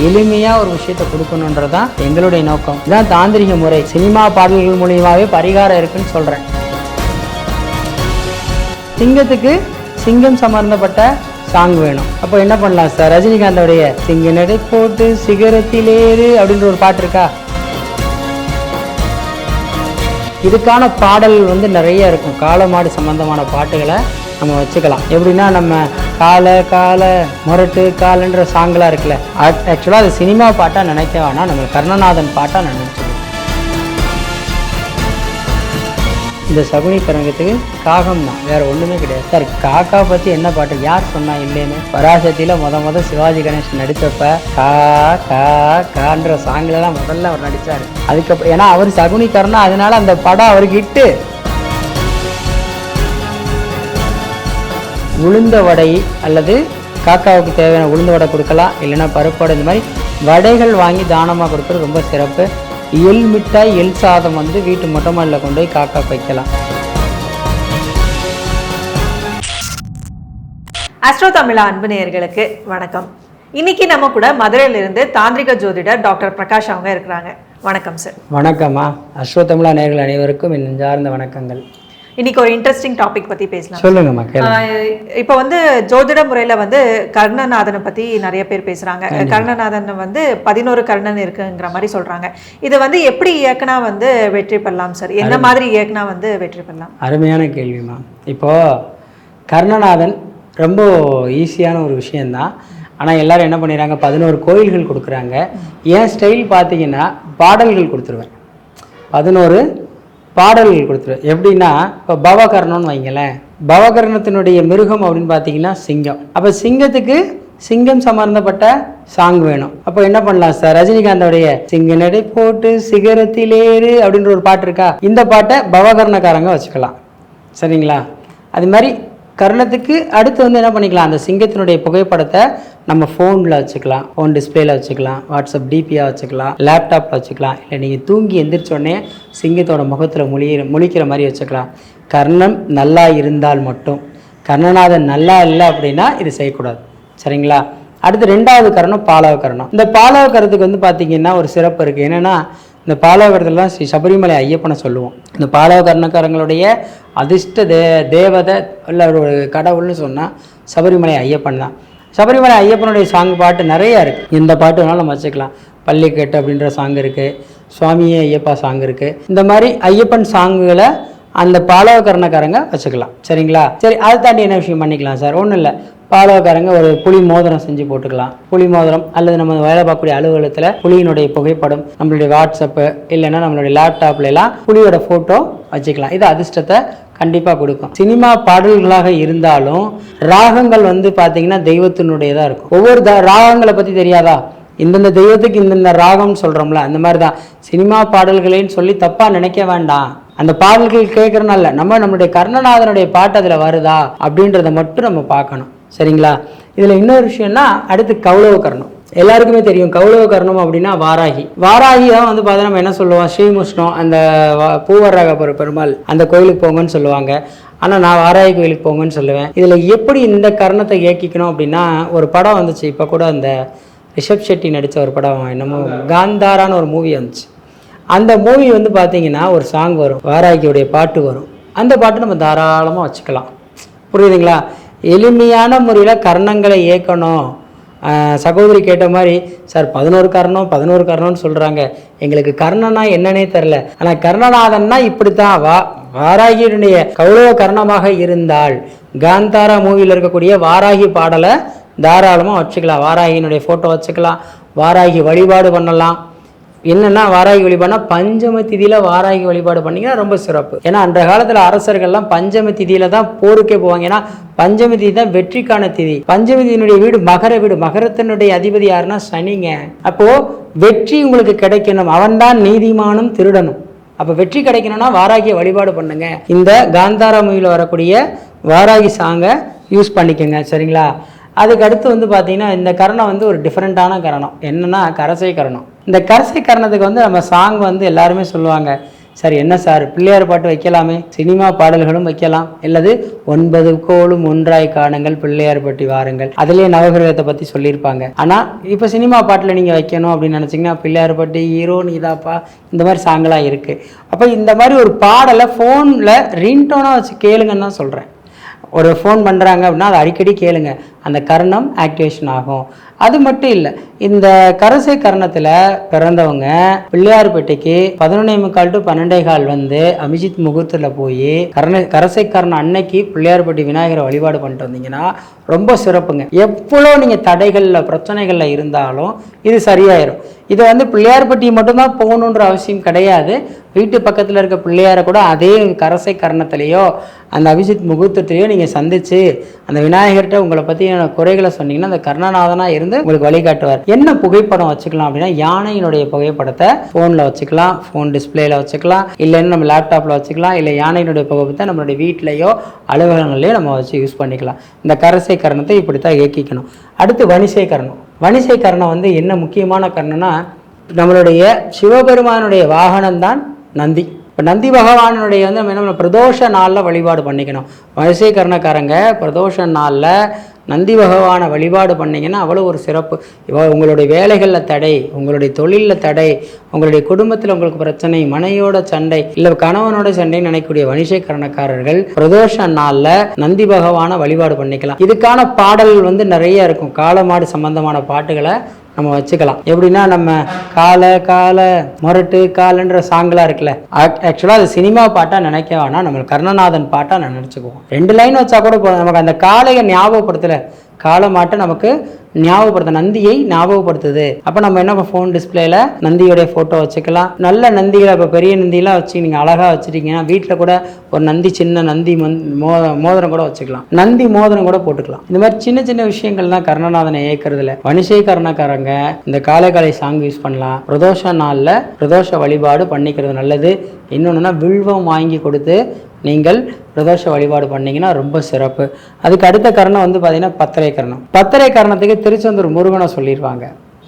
எளிமையா ஒரு விஷயத்தை கொடுக்கணுன்றதுதான் எங்களுடைய நோக்கம். இதுதான் தாந்திரிக முறை. சினிமா பாடல்கள் மூலியமாவே பரிகாரம் இருக்குன்னு சொல்றேன். சிங்கத்துக்கு சிங்கம் சம்பந்தப்பட்ட சாங் வேணும். அப்போ என்ன பண்ணலாம் சார் ரஜினிகாந்தோடைய சிங்க நடை போட்டு சிகரத்திலேறு அப்படின்ற ஒரு பாட்டு இருக்கா? இதுக்கான பாடல்கள் வந்து நிறைய இருக்கும். காலமாடு சம்பந்தமான பாட்டுகளை நம்ம வச்சுக்கலாம். எப்படின்னா நம்ம காலை காலை முரட்டு காலன்ற சாங்கெலாம் இருக்குல்ல. ஆக்சுவலாக அது சினிமா பாட்டாக நினைக்க வேணாம். நம்ம கர்ணநாதன் பாட்டாக நினைச்சு இந்த சகுனி கரங்கத்துக்கு காகம் தான். வேறு ஒன்றுமே கிடையாது. சார் காக்கா பற்றி என்ன பாட்டு? யார் சொன்னா இல்லைன்னு? பராசக்தியில் முத முத சிவாஜி கணேசன் நடித்தப்ப கா கா கான்ற சாங்ல தான் முதல்ல அவர் நடித்தார் அதுக்கப்புறம் ஏன்னா அவர் சகுனி கர்ணா அதனால அந்த படம் அவருக்கு இட்டு உளுந்த வடை அல்லது காக்காவுக்கு தேவையான உளுந்த வடை கொடுக்கலாம் இல்லைன்னா பருப்பு வடை இந்த மாதிரி வடைகள் வாங்கி தானமாக கொடுக்குறது ரொம்ப சிறப்பு. எள் மிட்டாய் எள் சாதம் வந்து வீட்டு மொட்டை மாடியில் கொண்டு போய் காக்கா வைக்கலாம். அஸ்ட்ரோ தமிழா அன்பு நேயர்களுக்கு வணக்கம். இன்னைக்கு நம்ம கூட மதுரையிலிருந்து தாந்திரிக ஜோதிடர் டாக்டர் பிரகாஷ் அவங்க இருக்கிறாங்க. வணக்கம் சார். வணக்கம்மா. அஸ்வத்தமிழா நேர்கள் அனைவருக்கும் என் நெஞ்சார்ந்த வணக்கங்கள். இன்னைக்கு ஒரு இன்ட்ரெஸ்டிங் டாபிக் பத்தி பேசலாம். ஆஹ் இப்போ வந்து ஜோதிட முறையில வந்து கர்ணநாதனை பத்தி நிறைய பேர் பேசுறாங்க. கர்ணநாதன் வந்து பதினோரு கர்ணன் இருக்குங்கிற மாதிரி சொல்றாங்க. இதை வந்து எப்படி இயக்குனா வந்து வெற்றி பெறலாம் சார் என்ன மாதிரி இயக்குனா வந்து வெற்றி பெறலாம்? அருமையான கேள்விம்மா. இப்போ கர்ணநாதன் ரொம்ப ஈஸியான ஒரு விஷயந்தான் ஆனால் எல்லாரும் என்ன பண்ணிடுறாங்க? பதினோரு கோயில்கள் கொடுக்குறாங்க. என் ஸ்டைல் பார்த்தீங்கன்னா பாடல்கள் கொடுத்துருவேன். பதினோரு பாடல்கள் கொடுத்துருவேன் எப்படின்னா இப்போ பவகர்ணம்னு வைங்களேன். பவகர்ணத்தினுடைய மிருகம் அப்படின்னு பார்த்தீங்கன்னா சிங்கம். அப்போ சிங்கத்துக்கு சிங்கம் சம்மந்தப்பட்ட சாங் வேணும். அப்போ என்ன பண்ணலாம் சார் ரஜினிகாந்தோடைய சிங்க நடை போட்டு சிகரத்திலேறு அப்படின்ற ஒரு பாட்டு இருக்கா? இந்த பாட்டை பவகர்ணக்காரங்க வச்சுக்கலாம். சரிங்களா? அது மாதிரி கர்ணத்துக்கு அடுத்து வந்து என்ன பண்ணிக்கலாம்? அந்த சிங்கத்தினுடைய புகைப்படத்தை நம்ம ஃபோனில் வச்சுக்கலாம். ஃபோன் டிஸ்பிளேல வச்சுக்கலாம். வாட்ஸ்அப் டிபியாக வச்சுக்கலாம். லேப்டாப்பில் வச்சுக்கலாம். இல்லை நீங்கள் தூங்கி எந்திரிச்சோடனே சிங்கத்தோட முகத்தில் மொழிகிற முழிக்கிற மாதிரி வச்சுக்கலாம். கர்ணன் நல்லா இருந்தால் மட்டும். கர்ணநாதன் நல்லா இல்லை அப்படின்னா இது செய்யக்கூடாது. சரிங்களா? அடுத்து ரெண்டாவது கரணம் பாலவ கரணம். இந்த பாலவ கரத்துக்கு வந்து பார்த்தீங்கன்னா ஒரு சிறப்பு இருக்குது என்னென்னா இந்த பாலாவரத்துலாம் ஸ்ரீ சபரிமலை ஐயப்பனை சொல்லுவோம். இந்த பாலவகர்ணக்காரங்களுடைய அதிர்ஷ்ட தே தேவதை இல்லை ஒரு கடவுள்னு சொன்னால் சபரிமலை ஐயப்பன் தான். சபரிமலை ஐயப்பனுடைய சாங் பாட்டு நிறையா இருக்குது இந்த பாட்டு வேணாலும் நம்ம வச்சுக்கலாம். பள்ளிக்கட்டு அப்படின்ற சாங் இருக்குது சுவாமியே ஐயப்பா சாங் இருக்குது இந்த மாதிரி ஐயப்பன் சாங்குகளை அந்த பாலவகரணக்காரங்க வச்சுக்கலாம். சரிங்களா? சரி அதை தாண்டி என்ன விஷயம் பண்ணிக்கலாம் சார்? ஒன்றும் இல்லை. பாலவக்காரங்க ஒரு புலி மோதிரம் செஞ்சு போட்டுக்கலாம். புலி மோதிரம் அல்லது நம்ம வேலை பார்க்கக்கூடிய அலுவலகத்தில் புலியினுடைய புகைப்படம் நம்மளுடைய வாட்ஸ்அப்பு இல்லைன்னா நம்மளுடைய லேப்டாப்ல எல்லாம் புலியோட ஃபோட்டோ வச்சுக்கலாம். இது அதிர்ஷ்டத்தை கண்டிப்பாக கொடுக்கும். சினிமா பாடல்களாக இருந்தாலும் ராகங்கள் வந்து பார்த்தீங்கன்னா தெய்வத்தினுடையதாக இருக்கும். ஒவ்வொரு த ராகங்களை பற்றி தெரியாதா? இந்தந்த தெய்வத்துக்கு இந்தந்த ராகம்னு சொல்கிறோம்ல அந்த மாதிரி தான் சினிமா பாடல்களேன்னு சொல்லி தப்பாக நினைக்க வேண்டாம். அந்த பாடல்கள் கேட்குறனால நம்ம நம்மளுடைய கர்ணநாதனுடைய பாட்டு அதில் வருதா? அப்படின்றத மட்டும் நம்ம பார்க்கணும். சரிங்களா? இதில் இன்னொரு விஷயம்னா அடுத்து கௌளவ கர்ணம் எல்லாருக்குமே தெரியும் கௌளவ கர்ணம் அப்படின்னா வாராகி. வாராகி தான் வந்து பார்த்தா நம்ம என்ன சொல்லுவோம்? ஸ்ரீமுஷ்ணம் அந்த பூவராக பெருமாள் அந்த கோயிலுக்கு போங்கன்னு சொல்லுவாங்க. ஆனால் நான் வாராகி கோயிலுக்கு போங்கன்னு சொல்லுவேன். இதில் எப்படி இந்த கர்ணத்தை இயக்கிக்கணும் அப்படின்னா ஒரு படம் வந்துச்சு. இப்போ கூட அந்த ரிஷப் ஷெட்டி நடித்த ஒரு படம் என்னமோ காந்தாரான்னு ஒரு மூவி வந்துச்சு. அந்த மூவி வந்து பார்த்தீங்கன்னா ஒரு சாங் வரும். வாராகியுடைய பாட்டு வரும். அந்த பாட்டு நம்ம தாராளமாக வச்சுக்கலாம். புரியுதுங்களா? எளிமையான முறையில் கர்ணங்களை இயக்கணும். சகோதரி கேட்ட மாதிரி சார் பதினோரு கர்ணம் பதினோரு கர்ணம்னு சொல்கிறாங்க எங்களுக்கு கர்ணனா என்னன்னே தெரில ஆனால் கர்ணநாதன்னா இப்படித்தான். வா வாராகியினுடைய கௌரவ கர்ணமாக இருந்தால் காந்தாரா மூவியில் இருக்கக்கூடிய வாராகி பாடலை தாராளமாக வச்சுக்கலாம். வாராகியினுடைய ஃபோட்டோ வச்சுக்கலாம். வாராகி வழிபாடு பண்ணலாம். என்னென்னா வாராகி வழிபாடுனா பஞ்சம திதியில் வாராகி வழிபாடு பண்ணிங்கன்னா ரொம்ப சிறப்பு. ஏன்னா அந்த காலத்தில் அரசர்கள்லாம் பஞ்சம திதியில தான் போருக்கே போவாங்க. ஏன்னா பஞ்சமி திதி தான் வெற்றிக்கான திதி. பஞ்சமி திதியினுடைய வீடு மகர வீடு. மகரத்தினுடைய அதிபதி யாருன்னா சனிங்க. அப்போ வெற்றி உங்களுக்கு கிடைக்கணும். அவன்தான் நீதிமானும் திருடனும். அப்போ வெற்றி கிடைக்கணும்னா வாராகிய வழிபாடு பண்ணுங்க. இந்த காந்தாரா மூவியில் வரக்கூடிய வாராகி சாங்கை யூஸ் பண்ணிக்கோங்க. சரிங்களா? அதுக்கு அடுத்து வந்து பார்த்தீங்கன்னா இந்த கரணம் வந்து ஒரு டிஃப்ரெண்ட்டான கரணம் என்னென்னா கரசை கரணம் இந்த கரசை கரணத்துக்கு வந்து நம்ம சாங் வந்து எல்லாருமே சொல்லுவாங்க. சார் என்ன சார் பிள்ளையார் பாட்டு வைக்கலாமே? சினிமா பாடல்களும் வைக்கலாம். இல்லது ஒன்பது கோளும் ஒன்றாய் காணுங்கள் பிள்ளையார் பட்டி வாருங்கள். அதுலேயே நவகிரகத்தை பற்றி சொல்லியிருப்பாங்க. ஆனால் இப்போ சினிமா பாட்டில் நீங்கள் வைக்கணும் அப்படின்னு நினச்சிங்கன்னா பிள்ளையார் பட்டி ஹீரோ நீதாப்பா இந்த மாதிரி சாங்கெலாம் இருக்குது அப்போ இந்த மாதிரி ஒரு பாடலை ஃபோனில் ரிங்டோனா வச்சு கேளுங்கன்னு தான் சொல்கிறேன் ஒரு ஃபோன் பண்ணுறாங்க அப்படின்னா அதை அடிக்கடி கேளுங்க. அந்த கர்ணம் ஆக்டிவேஷன் ஆகும். அது மட்டும் இல்லை இந்த கரசை கர்ணத்தில் பிறந்தவங்க பிள்ளையார்பேட்டைக்கு பதினொன்னே முக்கால் டு பன்னெண்டே கால் வந்து அபிஜித் முகூர்த்தத்தில் போய் கர்ண கரசை கர்ணம் அன்னைக்கு பிள்ளையார்பட்டி விநாயகரை வழிபாடு பண்ணிட்டு வந்தீங்கன்னா ரொம்ப சிறப்புங்க. எவ்வளோ நீங்கள் தடைகளில் பிரச்சனைகளில் இருந்தாலும் இது சரியாயிரும். இது வந்து பிள்ளையார்பட்டி மட்டும்தான் போகணுன்ற அவசியம் கிடையாது. வீட்டு பக்கத்தில் இருக்க பிள்ளையாரை கூட அதே கரசை கரணத்திலேயோ அந்த அபிஜித் முகூர்த்தத்திலேயோ நீங்கள் சந்தித்து அந்த விநாயகர்கிட்ட உங்களை பற்றியான குறைகளை சொன்னீங்கன்னா அந்த கர்ணநாதனாக இருந்து உங்களுக்கு வழிகாட்டுவார். என்ன புகைப்படம் வச்சுக்கலாம் அப்படின்னா யானையினுடைய புகைப்படத்தை ஃபோனில் வச்சுக்கலாம் ஃபோன் டிஸ்பிளேயில் வச்சுக்கலாம் இல்லைன்னு நம்ம லேப்டாப்பில் வச்சுக்கலாம் இல்லை யானையினுடைய புகைப்படத்தை நம்மளுடைய வீட்லேயோ அலுவலகங்களையோ நம்ம வச்சு யூஸ் பண்ணிக்கலாம். இந்த கரசை கரணத்தை இப்படி தான் இயக்கிக்கணும். அடுத்து வனிசை கரணம் வணிசை கரணம் வந்து என்ன முக்கியமான கரணம்னா நம்மளுடைய சிவபெருமானுடைய வாகனம் தான் நந்தி. இப்போ நந்தி பகவானுடைய வந்து நம்ம என்ன பிரதோஷ நாளில் வழிபாடு பண்ணிக்கணும். வரிசைக்கரணக்காரங்க பிரதோஷ நாளில் நந்தி பகவானை வழிபாடு பண்ணிங்கன்னா அவ்வளோ ஒரு சிறப்பு. இவ உங்களுடைய வேலைகளில் தடை உங்களுடைய தொழிலில் தடை உங்களுடைய குடும்பத்தில் உங்களுக்கு பிரச்சனை மனையோட சண்டை இல்லை கணவனோட சண்டைன்னு நினைக்கக்கூடிய வணிசைக்கரணக்காரர்கள் பிரதோஷ நாளில் நந்தி பகவானை வழிபாடு பண்ணிக்கலாம். இதுக்கான பாடல்கள் வந்து நிறைய இருக்கும். காலமாடு சம்பந்தமான பாட்டுகளை நம்ம வச்சுக்கலாம். எப்படின்னா நம்ம கால கால முரட்டு காலன்ற சாங்லாம் இருக்குல்ல ஆக்சுவலாக அது சினிமா பாட்டாக நினைக்க வேணாம். நம்ம கர்ணநாதன் பாட்டாக நான் நினச்சிக்குவோம். ரெண்டு லைன் வச்சா கூட நமக்கு அந்த காளையை ஞாபகப்படுத்தல இருக்கிற மாட்டை நமக்கு ஞாபகப்படுத்த நந்தியை ஞாபகப்படுத்துது. அப்போ நம்ம என்ன ஃபோன் டிஸ்பிளேல நந்தியோடைய ஃபோட்டோ வச்சுக்கலாம். நல்ல நந்திகளை இப்போ பெரிய நந்தியெல்லாம் வச்சு நீங்கள் அழகாக வச்சுட்டீங்கன்னா வீட்டில் கூட ஒரு நந்தி சின்ன நந்தி மந் மோ மோதிரம் கூட வச்சுக்கலாம். நந்தி மோதிரம் கூட போட்டுக்கலாம். இந்த மாதிரி சின்ன சின்ன விஷயங்கள் தான் கர்ணநாதனை இயக்கிறதுல வணிசை கர்ணக்காரங்க இந்த காலைக்காலை சாங் யூஸ் பண்ணலாம். பிரதோஷ நாளில் பிரதோஷ வழிபாடு பண்ணிக்கிறது நல்லது. இன்னொன்றுனா வில்வம் வாங்கி கொடுத்து நீங்கள் பிரதோஷ வழிபாடு பண்ணீங்கன்னா ரொம்ப சிறப்பு. அதுக்கு அடுத்த கரணம் வந்து பார்த்தீங்கன்னா பத்தரை கரணம். பத்தரை கரணத்துக்கு திருச்செந்தூர் முருகனை சொல்லிடுவாங்க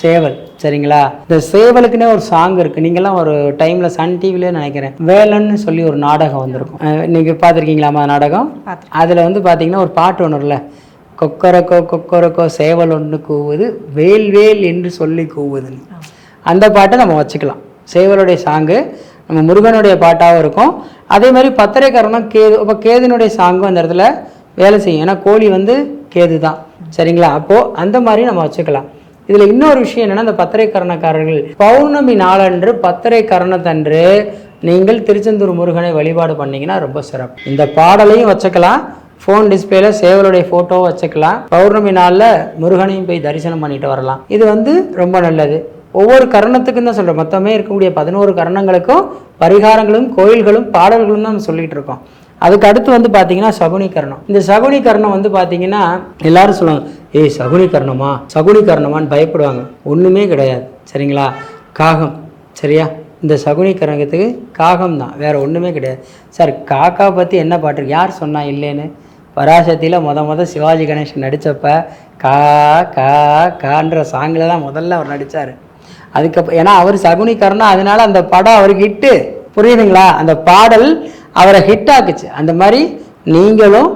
சேவல் சரிங்களா? இந்த சேவலுக்குன்னே ஒரு சாங் இருக்கு. நீங்கெல்லாம் ஒரு டைம்ல சன் டிவிலே நினைக்கிறேன். வேலன்னு சொல்லி ஒரு நாடகம் வந்திருக்கும். அஹ் நீங்க பார்த்துருக்கீங்களாமா நாடகம். அதுல வந்து பாத்தீங்கன்னா ஒரு பாட்டு ஒன்று இல்லை கொக்கரக்கோ கொக்கரக்கோ சேவல் ஒன்று கூவுது வேல் வேல் என்று சொல்லி கூவுதுன்னு. அந்த பாட்டை நம்ம வச்சுக்கலாம். சேவலுடைய சாங்கு நம்ம முருகனுடைய பாட்டாகவும் இருக்கும். அதே மாதிரி பத்திரை கரணம் கேது அப்போ கேதுனுடைய சாங்கும் அந்த இடத்துல வேலை செய்யும். ஏன்னா கோழி வந்து கேது தான் சரிங்களா? அப்போது அந்த மாதிரி நம்ம வச்சுக்கலாம். இதில் இன்னொரு விஷயம் என்னென்னா இந்த பத்திரை கரணக்காரர்கள் பௌர்ணமி நாளன்று பத்திரை கரணத்தன்று நீங்கள் திருச்செந்தூர் முருகனை வழிபாடு பண்ணீங்கன்னா ரொம்ப சிறப்பு. இந்த பாடலையும் வச்சுக்கலாம். ஃபோன் டிஸ்பிளேல சேவலுடைய ஃபோட்டோவும் வச்சுக்கலாம். பௌர்ணமி நாளில் முருகனையும் போய் தரிசனம் பண்ணிட்டு வரலாம். இது வந்து ரொம்ப நல்லது. ஒவ்வொரு கரணத்துக்கும் தான் சொல்கிறேன் மொத்தமே இருக்கக்கூடிய பதினோரு கரணங்களுக்கும் பரிகாரங்களும் கோயில்களும் பாடல்களும் தான் சொல்லிகிட்டு சொல்லிட்டு இருக்கோம். அதுக்கு அடுத்து வந்து பார்த்தீங்கன்னா சகுனி கரணம். இந்த சகுனி கரணம் வந்து பார்த்தீங்கன்னா எல்லாரும் சொல்லுவாங்க ஏய் சகுனி கரணமா? சகுனி கரணமான்னு பயப்படுவாங்க. ஒன்றுமே கிடையாது. சரிங்களா? காகம். சரியா? இந்த சகுனி கரணத்துக்கு காகம் தான். வேற ஒன்றுமே கிடையாது. சார் காக்கா பற்றி என்ன பாட்டு யார் சொன்னா இல்லைன்னு? பராசக்தியில் மொத மொதல் சிவாஜி கணேசன் நடித்தப்ப கா கா கான்ற சாங்கில் தான் முதல்ல அவர் நடித்தார் அதுக்கப்புறம் ஏன்னா அவர் சகுனிக்காரனா அதனால அந்த படம் அவருக்கு ஹிட்டு. புரியுதுங்களா? அந்த பாடல் அவரை ஹிட் ஆக்குச்சு. அந்த மாதிரி நீங்களும்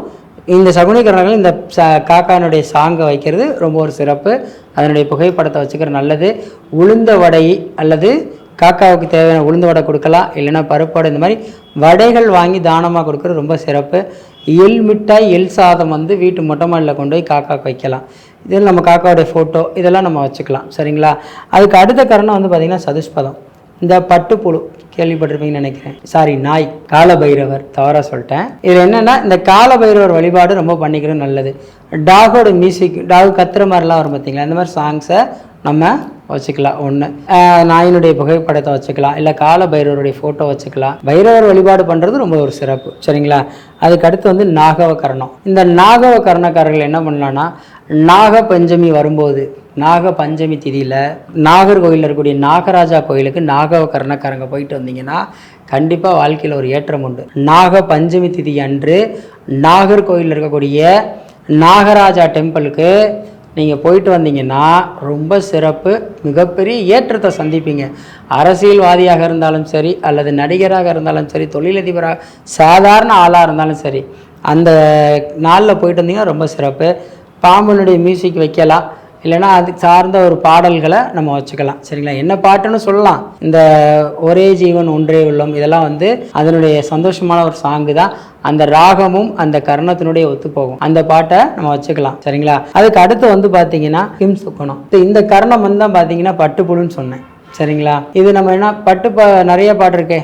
இந்த சகுனிகரணங்கள் இந்த ச காக்கானுடைய சாங்கை வைக்கிறது ரொம்ப ஒரு சிறப்பு. அதனுடைய புகைப்படத்தை வச்சுக்கிற நல்லது. உளுந்த வடை அல்லது காக்காவுக்கு தேவையான உளுந்த வடை கொடுக்கலாம். இல்லைன்னா பருப்படை இந்த மாதிரி வடைகள் வாங்கி தானமாக கொடுக்குறது ரொம்ப சிறப்பு. எள் மிட்டாய் எள் சாதம் வந்து வீட்டு மொட்டை மாடியில் கொண்டு போய் காக்காவுக்கு வைக்கலாம். இதில் நம்ம காக்காவுடைய ஃபோட்டோ இதெல்லாம் நம்ம வச்சுக்கலாம் சரிங்களா? அதுக்கு அடுத்த கரணம் வந்து பார்த்திங்கன்னா சதுஷ்பதம் இந்த பட்டுப்புழு கேள்விப்பட்டிருப்பீங்கன்னு நினைக்கிறேன். சாரி நாய். காலபைரவர் தவறாக சொல்லிட்டேன். இதில் என்னென்னா இந்த காலபைரவர் வழிபாடு ரொம்ப பண்ணிக்கிறது நல்லது. டாகோட மியூசிக் டாக் கத்துற மாதிரிலாம் வரும் பார்த்தீங்களா? இந்த மாதிரி சாங்ஸை நம்ம வச்சுக்கலாம் ஒன்று நாயினுடைய புகைப்படத்தை வச்சுக்கலாம் இல்லை கால பைரவருடைய ஃபோட்டோ வச்சுக்கலாம். பைரவர் வழிபாடு பண்ணுறது ரொம்ப ஒரு சிறப்பு சரிங்களா? அதுக்கு அடுத்து வந்து நாகவ கரணம். இந்த நாகவ கரணக்காரர்கள் என்ன பண்ணலான்னா நாக பஞ்சமி வரும்போது நாக பஞ்சமி திதியில் நாகர்கோயிலில் இருக்கக்கூடிய நாகராஜா கோயிலுக்கு நாக கர்ணக்காரங்க போயிட்டு வந்தீங்கன்னா கண்டிப்பாக வாழ்க்கையில் ஒரு ஏற்றம் உண்டு. நாக பஞ்சமி திதி அன்று நாகர்கோயிலில் இருக்கக்கூடிய நாகராஜா டெம்பிளுக்கு நீங்கள் போயிட்டு வந்தீங்கன்னா ரொம்ப சிறப்பு மிகப்பெரிய ஏற்றத்தை சந்திப்பீங்க. அரசியல்வாதியாக இருந்தாலும் சரி அல்லது நடிகராக இருந்தாலும் சரி தொழிலதிபராக சாதாரண ஆளாக இருந்தாலும் சரி அந்த நாளில் போயிட்டு வந்தீங்கன்னா ரொம்ப சிறப்பு. பாம்பனுடைய மியூசிக் வைக்கலாம். இல்லைன்னா அது சார்ந்த ஒரு பாடல்களை நம்ம வச்சுக்கலாம். சரிங்களா? என்ன பாட்டுன்னு சொல்லலாம். இந்த ஒரே ஜீவன் ஒன்றே உள்ளம் இதெல்லாம் வந்து அதனுடைய சந்தோஷமான ஒரு சாங்கு தான். அந்த ராகமும் அந்த கர்ணத்தினுடைய ஒத்து போகும் அந்த பாட்டை நம்ம வச்சுக்கலாம். சரிங்களா? அதுக்கு அடுத்து வந்து பார்த்தீங்கன்னா கிம் சுக்கணம் இந்த கர்ணம் வந்து தான் பார்த்தீங்கன்னா பட்டுப்புழுன்னு சொன்னேன். சரிங்களா? இது நம்ம என்ன பட்டு ப நிறைய பாட்டு இருக்கே.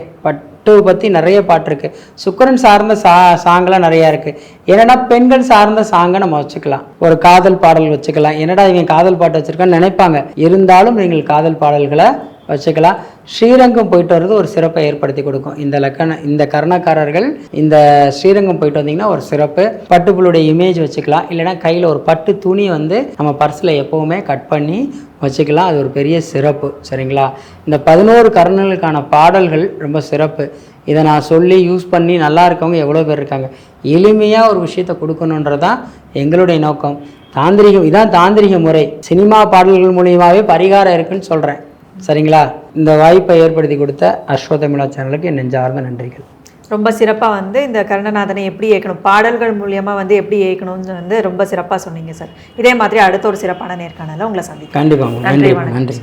பட்டு பற்றி நிறைய பாட்டு இருக்குது சுக்கரன் சார்ந்த சா சாங்கெலாம் நிறையா இருக்குது என்னன்னா பெண்கள் சார்ந்த சாங்கை நம்ம வச்சுக்கலாம். ஒரு காதல் பாடல் வச்சுக்கலாம். என்னடா இவங்க காதல் பாட்டு வச்சுருக்கான்னு நினைப்பாங்க. இருந்தாலும் நீங்கள் காதல் பாடல்களை வச்சுக்கலாம். ஸ்ரீரங்கம் போயிட்டு வர்றது ஒரு சிறப்பை ஏற்படுத்தி கொடுக்கும். இந்த லக்கண இந்த கர்ணக்காரர்கள் இந்த ஸ்ரீரங்கம் போயிட்டு வந்தீங்கன்னா ஒரு சிறப்பு. பட்டுப்புளுடைய இமேஜ் வச்சுக்கலாம். இல்லைன்னா கையில் ஒரு பட்டு துணி வந்து நம்ம பர்ஸில் எப்போவுமே கட் பண்ணி வச்சுக்கலாம். அது ஒரு பெரிய சிறப்பு. சரிங்களா? இந்த பதினோரு கர்ணங்களுக்கான பாடல்கள் ரொம்ப சிறப்பு. இதை நான் சொல்லி யூஸ் பண்ணி நல்லா இருக்கவங்க எவ்வளோ பேர் இருக்காங்க. எளிமையாக ஒரு விஷயத்தை கொடுக்கணுன்றது தான் எங்களுடைய நோக்கம். தாந்திரிகம் இதான் தாந்திரிக முறை. சினிமா பாடல்கள் மூலியமாகவே பரிகாரம் இருக்குன்னு சொல்கிறேன் சரிங்களா? இந்த வாய்ப்பை ஏற்படுத்தி கொடுத்த அஸ்வதமிழா சேனலுக்கு என் நெஞ்சார்ந்த நன்றிகள். ரொம்ப சிறப்பாக வந்து இந்த கருணநாதனை எப்படி இயக்கணும் பாடல்கள் மூலியமா வந்து எப்படி இயக்கணும்னு வந்து ரொம்ப சிறப்பாக சொன்னீங்க சார். இதே மாதிரி அடுத்த ஒரு சிறப்பான நேர்காணல உங்களை சந்திக்கிறேன் கண்டிப்பாங்க நன்றி, வணக்கம். நன்றி.